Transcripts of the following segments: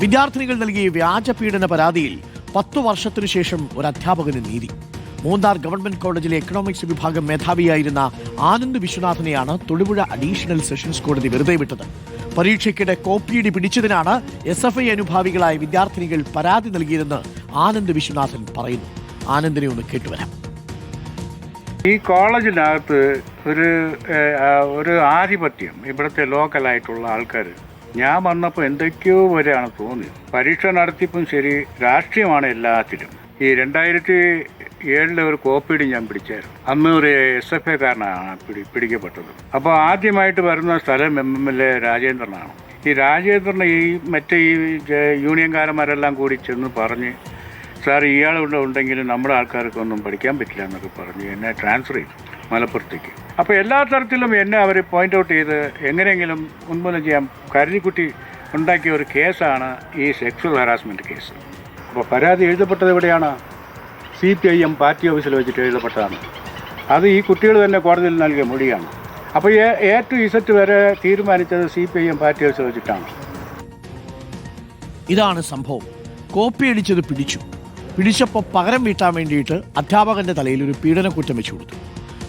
വിദ്യാർത്ഥിനികൾ നൽകിയ വ്യാജ പീഡന പരാതിയിൽ പത്തു വർഷത്തിനു ശേഷം ഒരു അധ്യാപകന് നീതി. മൂന്നാർ ഗവൺമെന്റ് കോളേജിലെ എക്കണോമിക്സ് വിഭാഗം മേധാവിയായിരുന്ന ആനന്ദ് വിശ്വനാഥനെയാണ് തൊടുപുഴ അഡീഷണൽ സെഷൻസ് കോടതി വെറുതെ വിട്ടത്. പരീക്ഷയ്ക്കിടെ കോപ്പിയിടി പിടിച്ചതിനാണ് എസ് എഫ് ഐ അനുഭാവികളായ വിദ്യാർത്ഥിനികൾ പരാതി നൽകിയതെന്ന് ആനന്ദ് വിശ്വനാഥൻ പറയുന്നു. ആനന്ദിനെ ഒന്ന് കേട്ടുവരാം. ഈ കോളേജിനകത്ത് ഒരു ഒരു ആധിപത്യം ഇവിടുത്തെ ലോക്കലായിട്ടുള്ള ആൾക്കാർ ഞാൻ വന്നപ്പോൾ എന്തൊക്കെയോ വരെയാണ് തോന്നിയത്. പരീക്ഷ നടത്തിപ്പും ശരി രാഷ്ട്രീയമാണ് എല്ലാത്തിലും. ഈ രണ്ടായിരത്തി ഏഴിലെ ഒരു കോപ്പിടി ഞാൻ പിടിച്ചായിരുന്നു. അന്ന് ഒരു എസ് എഫ് ഐക്കാരനാണ് പിടി പിടിക്കപ്പെട്ടത്. അപ്പോൾ ആദ്യമായിട്ട് വരുന്ന സ്ഥലം എം എൽ എ രാജേന്ദ്രനാണ്. ഈ രാജേന്ദ്രൻ ഈ മറ്റേ ഈ യൂണിയൻകാരന്മാരെല്ലാം കൂടി ചെന്ന് പറഞ്ഞ് സാർ ഇയാൾ ഇവിടെ ഉണ്ടെങ്കിൽ നമ്മുടെ ആൾക്കാർക്കൊന്നും പഠിക്കാൻ പറ്റില്ല എന്നൊക്കെ പറഞ്ഞ് എന്നെ ട്രാൻസ്ഫർ ചെയ്തു. മലപ്പുറത്തേക്ക്. അപ്പോൾ എല്ലാ തരത്തിലും എന്നെ അവർ പോയിന്റ് ഔട്ട് ചെയ്ത് എങ്ങനെയെങ്കിലും ഉന്മൂലനം ചെയ്യാൻ കരുതിക്കുട്ടി ഉണ്ടാക്കിയ ഒരു കേസാണ് ഈ സെക്സ്വൽ ഹറാസ്മെന്റ് കേസ് അപ്പോൾ പരാതി എഴുതപ്പെട്ടത് എവിടെയാണ്? C P I M party ഓഫീസിൽ വെച്ചിട്ട് എഴുതപ്പെട്ടതാണ്. അത് ഈ കുട്ടികൾ തന്നെ കോടതിയിൽ നൽകിയ മൊഴിയാണ്. അപ്പോൾ എ ടു ഇസറ്റ് വരെ തീരുമാനിച്ചത് C P I M party ഓഫീസിൽ വെച്ചിട്ടാണ്. ഇതാണ് സംഭവം. കോപ്പി അടിച്ചത് പിടിച്ചു. പിടിച്ചപ്പോൾ പകരം വീട്ടാൻ വേണ്ടിയിട്ട് അധ്യാപകന്റെ തലയിൽ ഒരു പീഡനക്കുറ്റം വെച്ചു കൊടുത്തു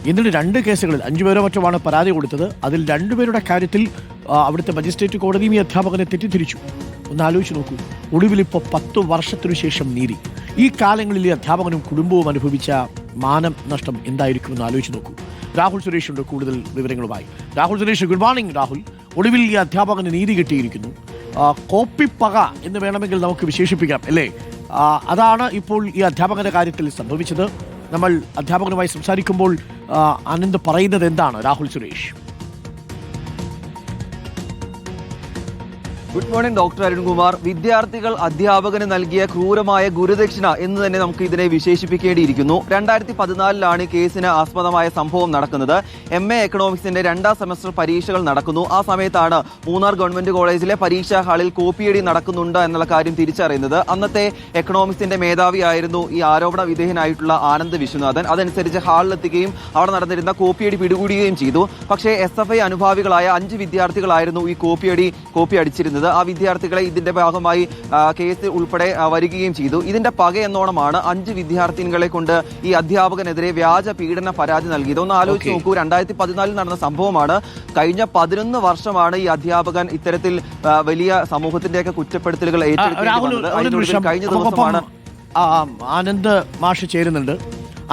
എന്നിട്ട് രണ്ട് കേസുകളിൽ അഞ്ചുപേരോ മറ്റുമാണ് പരാതി കൊടുത്തത്. അതിൽ രണ്ടുപേരുടെ കാര്യത്തിൽ അവിടുത്തെ മജിസ്ട്രേറ്റ് കോടതിയും ഈ അധ്യാപകനെ തെറ്റിദ്ധരിച്ചു. ഒന്ന് ആലോചിച്ച് നോക്കൂ. ഒടുവിൽ ഇപ്പോൾ പത്ത് വർഷത്തിനു ശേഷം നീതി. ഈ കാലങ്ങളിൽ ഈ അധ്യാപകനും കുടുംബവും അനുഭവിച്ച മാനം നഷ്ടം എന്തായിരിക്കുമെന്ന് ആലോചിച്ച് നോക്കൂ. രാഹുൽ സുരേഷ് ഉണ്ട് കൂടുതൽ വിവരങ്ങളുമായി. Rahul Suresh good morning Rahul. ഒടുവിൽ ഈ അധ്യാപകന് നീതി കിട്ടിയിരിക്കുന്നു. കോപ്പി പക എന്ന് വേണമെങ്കിൽ നമുക്ക് വിശേഷിപ്പിക്കാം അല്ലേ? അതാണ് ഇപ്പോൾ ഈ അധ്യാപകന്റെ കാര്യത്തിൽ സംഭവിച്ചത്. നമ്മൾ അധ്യാപകനുമായി സംസാരിക്കുമ്പോൾ ആനന്ദ് പറയുന്നത് എന്താണ്? Rahul Suresh. Good morning doctor Arunkumar. വിദ്യാർത്ഥികൾ അധ്യാപകന് നൽകിയ ക്രൂരമായ ഗുരുദക്ഷിണ എന്ന് തന്നെ നമുക്ക് ഇതിനെ വിശേഷിപ്പിക്കേണ്ടിയിരിക്കുന്നു. രണ്ടായിരത്തി പതിനാലിലാണ് കേസിന് ആസ്പദമായ സംഭവം നടക്കുന്നത്. എം എ എക്കണോമിക്സിന്റെ രണ്ടാം സെമസ്റ്റർ പരീക്ഷകൾ നടക്കുന്നു. ആ സമയത്താണ് മൂന്നാർ ഗവൺമെന്റ് കോളേജിലെ പരീക്ഷാ ഹാളിൽ കോപ്പിയടി നടക്കുന്നുണ്ട് എന്നുള്ള കാര്യം തിരിച്ചറിയുന്നത്. അന്നത്തെ എക്കണോമിക്സിന്റെ മേധാവിയായിരുന്നു ഈ ആരോപണ വിധേയനായിട്ടുള്ള ആനന്ദ് വിശ്വനാഥൻ. അതനുസരിച്ച് ഹാളിലെത്തുകയും അവിടെ നടന്നിരുന്ന കോപ്പിയടി പിടികൂടുകയും ചെയ്തു. പക്ഷേ എസ് അനുഭാവികളായ അഞ്ച് വിദ്യാർത്ഥികളായിരുന്നു ഈ കോപ്പിയടി കോപ്പി അടിച്ചിരുന്നത് ആ വിദ്യാർത്ഥികളെ ഇതിന്റെ ഭാഗമായി കേസിൽ കേസ് ഉൾപ്പെടെ വരികയും ചെയ്തു. ഇതിന്റെ പക എന്നോണമാണ് അഞ്ച് വിദ്യാർത്ഥിനികളെ കൊണ്ട് ഈ അധ്യാപകനെതിരെ വ്യാജ പീഡന പരാതി നൽകിയത്. ഒന്ന് ആലോചിച്ച് നോക്കൂ രണ്ടായിരത്തി പതിനാലിൽ നടന്ന സംഭവമാണ്. കഴിഞ്ഞ പതിനൊന്ന് വർഷമാണ് ഈ അധ്യാപകൻ ഇത്തരത്തിൽ വലിയ സമൂഹത്തിന്റെയൊക്കെ കുറ്റപ്പെടുത്തലുകൾ നിമിഷം. കഴിഞ്ഞ ദിവസമാണ് ആനന്ദ് മാഷ് ചേരുന്നുണ്ട്.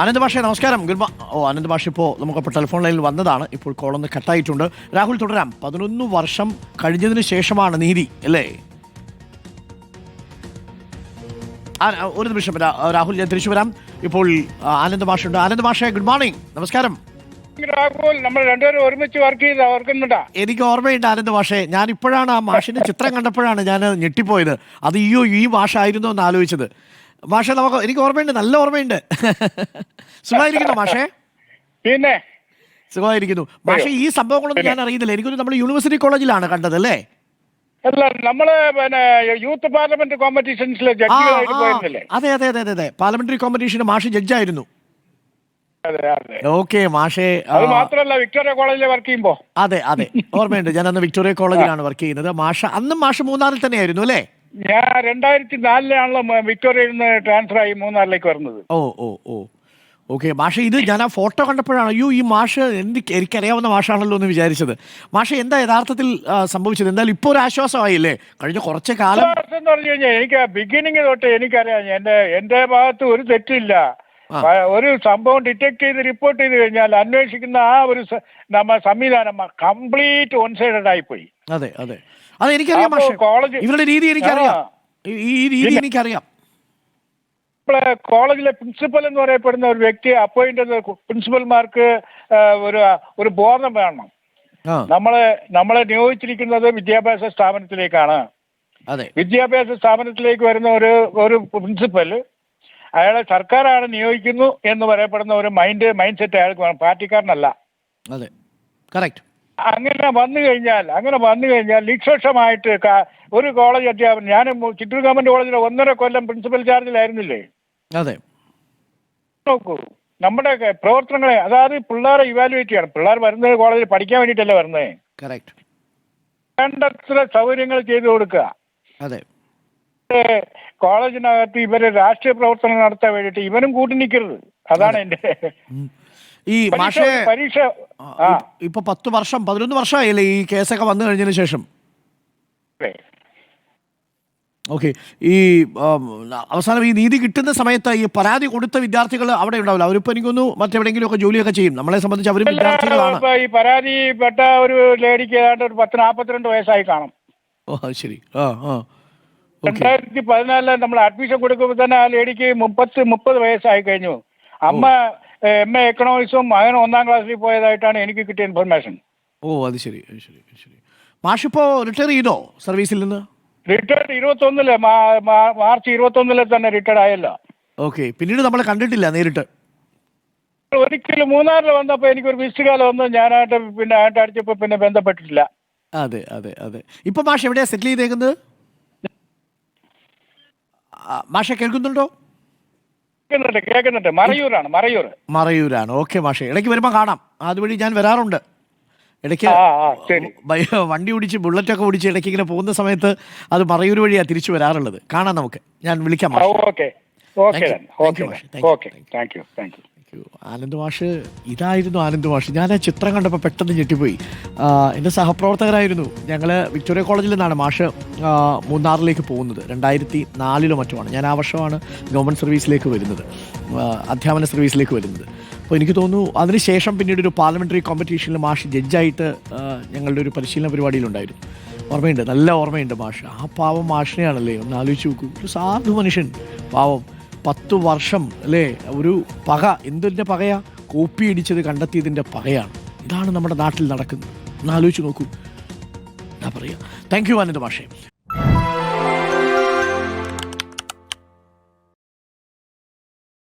ആനന്ദ് ഭാഷ നമസ്കാരം. ഗുഡ് ഓ അനന്ത് ഭാഷ ഇപ്പോൾ നമുക്കിപ്പോൾ ടെലിഫോൺ ലൈനിൽ വന്നതാണ്. ഇപ്പോൾ കോളൊന്ന് കട്ടായിട്ടുണ്ട് രാഹുൽ തുടരാം. പതിനൊന്ന് വർഷം കഴിഞ്ഞതിന് ശേഷമാണ് നീതി അല്ലേ? ഒരു നിമിഷം രാഹുൽ ഞാൻ തിരിച്ചു വരാം. ഇപ്പോൾ ആനന്ദ് മാഷുണ്ട്. ആനന്ദ് ഭാഷ ഗുഡ് മോർണിംഗ് നമസ്കാരം. രാഹുൽ നമ്മൾ രണ്ടുപേരും ഒരുമിച്ച് വർക്ക് ചെയ്ത് ഓർക്കുന്നുണ്ടാ? എനിക്ക് ഓർമ്മയുണ്ട് ആനന്ദ് മാഷെ. ഞാൻ ഇപ്പോഴാണ് ആ മാഷിന്റെ ചിത്രം കണ്ടപ്പോഴാണ് ഞാൻ ഞെട്ടിപ്പോയത്. അത് അയ്യോ ഈ മാഷായിരുന്നു എന്ന് ആലോചിച്ചത്. മാഷെ നമുക്ക് എനിക്ക് ഓർമ്മയുണ്ട് നല്ല ഓർമ്മയുണ്ട്. സുഖമായിരിക്കുന്നു മാഷെ? പിന്നെ? സുഖമായിരിക്കുന്നു. മാഷെ ഈ സംഭവങ്ങളൊന്നും ഞാൻ അറിയുന്നില്ല എനിക്കൊരു നമ്മൾ യൂണിവേഴ്സിറ്റി കോളേജിലാണ് കണ്ടത് അല്ലേ? അല്ല നമ്മൾ പിന്നെ യൂത്ത് പാർലമെന്റ് കോമ്പറ്റീഷൻസിലെ ജഡ്ജികളായിട്ട് അതെ അതെ അതെ അതെ. പാർലമെന്ററി കോമ്പറ്റീഷന് മാഷ് ജഡ്ജായിരുന്നു ഓക്കെ മാഷെ അത് മാത്രമല്ല വിക്ടോറിയ കോളേജിൽ വർക്ക് ചെയ്യുമ്പോ. അതെ അതെ. ഓർമ്മയുണ്ട് ഞാൻ അന്ന് വിക്ടോറിയ കോളേജിലാണ് വർക്ക് ചെയ്യുന്നത്. മാഷ അന്നും മാഷ് മൂന്നാറിൽ തന്നെയായിരുന്നു അല്ലേ? ഞാൻ രണ്ടായിരത്തി നാലിലാണല്ലോ വിക്ടോറിയയിൽ നിന്ന് ട്രാൻസ്ഫർ ആയി മൂന്നാറിലേക്ക് വരുന്നത്. ഓ ഓ ഓ. ഓക്കെ മാഷ ഇത് ഞാൻ ആ ഫോട്ടോ കണ്ടപ്പോഴാണ് അയ്യോ ഈ മാഷ് എനിക്ക് എനിക്കറിയാവുന്ന മാഷാണല്ലോ എന്ന് വിചാരിച്ചത്. മാഷ എന്താ യഥാർത്ഥത്തിൽ സംഭവിച്ചത്? എന്തായാലും ഇപ്പോൾ ഒരു ആശ്വാസമായില്ലേ? കഴിഞ്ഞ കുറച്ച് കാലം എന്ന് പറഞ്ഞു കഴിഞ്ഞാൽ എനിക്ക് ബിഗിനിങ് തൊട്ട് എനിക്കറിയാം എന്റെ എന്റെ ഭാഗത്ത് ഒരു തെറ്റില്ല ഒരു സംഭവം ഡിറ്റക്ട് ചെയ്ത് റിപ്പോർട്ട് ചെയ്ത് കഴിഞ്ഞാൽ അന്വേഷിക്കുന്ന ആ ഒരു നമ്മ സംവിധാനം കംപ്ലീറ്റ് വൺ സൈഡഡ് പോയി അതെ അതെ. അത് എനിക്കറിയാം കോളേജ് ഇവരുടെ രീതി എനിക്കറിയാം. ഈ- രീതി എനിക്കറിയാം. കോളേജിലെ പ്രിൻസിപ്പൽ എന്ന് പറയപ്പെടുന്ന ഒരു വ്യക്തി അപ്പോയിന്റ് ചെയ്ത പ്രിൻസിപ്പൽമാർക്ക് ഒരു ഒരു ബോധം വേണം. നമ്മളെ നമ്മളെ നിയോഗിച്ചിരിക്കുന്നത് വിദ്യാഭ്യാസ സ്ഥാപനത്തിലേക്കാണ്. വിദ്യാഭ്യാസ സ്ഥാപനത്തിലേക്ക് വരുന്ന ഒരു ഒരു പ്രിൻസിപ്പൽ അയാളെ സർക്കാരാണ് നിയോഗിക്കുന്നു എന്ന് പറയപ്പെടുന്ന ഒരു മൈൻഡ് മൈൻഡ് സെറ്റ് അയാൾക്ക് വേണം. പാർട്ടിക്കാരനല്ല. അതെ. കറക്റ്റ് അങ്ങനെ വന്നു കഴിഞ്ഞാൽ അങ്ങനെ വന്നു കഴിഞ്ഞാൽ നിഷ്പക്ഷമായിട്ട് ഒരു കോളേജ് അധ്യാപകൻ ഞാൻ ചിറ്റൂർ ഗവൺമെന്റ് കോളേജിൽ ഒന്നര കൊല്ലം പ്രിൻസിപ്പൽ ചാർജിലായിരുന്നില്ലേ അതെ. നോക്കൂ. നമ്മുടെ പ്രവർത്തനങ്ങളെ അതായത് പിള്ളേരെ ഇവാലുവേറ്റ് ചെയ്യണം. പിള്ളേർ വരുന്നത് കോളേജിൽ പഠിക്കാൻ വേണ്ടിയിട്ടല്ലേ വരുന്നത് കറക്റ്റ് വേണ്ടത്ര സൗകര്യങ്ങൾ ചെയ്തു കൊടുക്കുക. അതെ. കോളേജിനകത്ത് ഇവർ രാഷ്ട്രീയ പ്രവർത്തനം നടത്താൻ വേണ്ടിയിട്ട് ഇവനും കൂട്ടി നിൽക്കരുത്. അതാണ് എന്റെ ഈ പരീക്ഷ പരീക്ഷ ഇപ്പൊ പത്ത് വർഷം പതിനൊന്ന് വർഷമായില്ലേ ഈ കേസൊക്കെ വന്നു കഴിഞ്ഞതിന് ശേഷം. ഓക്കെ. ഈ അവസാനം ഈ നീതി കിട്ടുന്ന സമയത്ത് ഈ പരാതി കൊടുത്ത വിദ്യാർത്ഥികൾ അവിടെ ഉണ്ടാവില്ല. അവരിപ്പോ എനിക്കൊന്നു മറ്റെവിടെയെങ്കിലും ഒക്കെ ജോലിയൊക്കെ ചെയ്യും. നമ്മളെ സംബന്ധിച്ച് അവരും വിദ്യാർത്ഥികളാണ്. ഈ പരാതിപ്പെട്ട ഒരു ലേഡിക്ക് ഏതാണ്ട് ഒരു പത്ത് നാപ്പത്തിരണ്ട് വയസ്സായി കാണും. ഓ ശരി. ആ ആ. രണ്ടായിരത്തി പതിനാലിൽ നമ്മൾ അഡ്മിഷൻ കൊടുക്കുമ്പോൾ തന്നെ ആ ലേഡിക്ക് മുപ്പത്തി മുപ്പത് വയസ്സായി കഴിഞ്ഞു. അമ്മ എം എ എക്കണോമിക്സും മകൻ ഒന്നാം ക്ലാസ്സിൽ പോയതായിട്ടാണ് എനിക്ക് കിട്ടിയ ഇൻഫർമേഷൻ ഓ അത് ശരി ശരി ശരി. മാഷിപ്പോ റിട്ടയർ ചെയ്തോ സർവീസിൽ നിന്ന്? റിട്ടയർഡ് ഇരുപത്തൊന്നിൽ മാർച്ച് ഇരുപത്തൊന്നിൽ തന്നെ റിട്ടയർഡ് ആയല്ലോ. ഓക്കെ പിന്നീട് നമ്മൾ കണ്ടിട്ടില്ല നേരിട്ട്. ഒരിക്കലും മൂന്നാറിൽ വന്നപ്പോൾ എനിക്കൊരു മിസ്ഡ് കാലം വന്നു. ഞാനായിട്ട് പിന്നെ ആയിട്ട് അടിച്ചപ്പോൾ പിന്നെ ബന്ധപ്പെട്ടിട്ടില്ല. അതെ അതെ അതെ. ഇപ്പൊ മാഷ് എവിടെയാ സെറ്റിൽ ചെയ്തേക്കുന്നത്? മാഷെ കേൾക്കുന്നുണ്ടോ? കേൾക്കുന്നുണ്ട് കേൾക്കുന്നുണ്ട്. മറയൂരാണ് മറയൂർ. മറയൂരാണ്. ഓക്കെ മാഷ. ഇടയ്ക്ക് വരുമ്പോൾ കാണാം. അതുവഴി ഞാൻ വരാറുണ്ട്. ഇടയ്ക്ക് വണ്ടി ഓടിച്ച് ബുള്ളറ്റൊക്കെ ഓടിച്ച് ഇടയ്ക്ക് ഇങ്ങനെ പോകുന്ന സമയത്ത് അത് മറയൂർ വഴിയാണ് തിരിച്ചു വരാറുള്ളത്. കാണാം നമുക്ക്. ഞാൻ വിളിക്കാം okay. Okay okay thank you thank you. Anand wash ഇതായിരുന്നു ആനന്ദ് വാഷ് ഞാൻ ആ ചിത്രം കണ്ടപ്പോൾ പെട്ടെന്ന് ഞെട്ടിപ്പോയി. എന്റെ സഹപ്രവർത്തകരായിരുന്നു. ഞങ്ങൾ വിക്ടോറിയ കോളേജിൽ നിന്നാണ് മാഷ് മൂന്നാറിലേക്ക് പോകുന്നത്. രണ്ടായിരത്തി നാലിലോ മറ്റുമാണ് ഞാൻ ആ വർഷമാണ് ഗവൺമെന്റ് സർവീസിലേക്ക് വരുന്നത്. അധ്യാപന സർവീസിലേക്ക് വരുന്നത്. അപ്പോൾ എനിക്ക് തോന്നുന്നു അതിനുശേഷം പിന്നീട് ഒരു പാർലമെന്ററി കോമ്പറ്റീഷനിൽ മാഷ് ജഡ്ജായിട്ട് ഞങ്ങളുടെ ഒരു പരിശീലന പരിപാടിയിലുണ്ടായിരുന്നു ഓർമ്മയുണ്ട്? നല്ല ഓർമ്മയുണ്ട് മാഷ്. ആ പാവം മാഷിനെയാണല്ലേ? ഒന്ന് ആലോചിച്ച് നോക്കൂ. ഒരു സാധു മനുഷ്യൻ. പാവം. പത്ത് വർഷം അല്ലേ? ഒരു പക. എന്തിന്റെ പകയാ? കോപ്പി അടിച്ചത് കണ്ടെത്തിയതിന്റെ പകയാണ്. ഇതാണ് നമ്മുടെ നാട്ടിൽ നടക്കുന്നത്. ഒന്ന് ആലോചിച്ച് നോക്കൂ. എന്താ പറയുക താങ്ക് യു ആനന്ദ മാഷേ.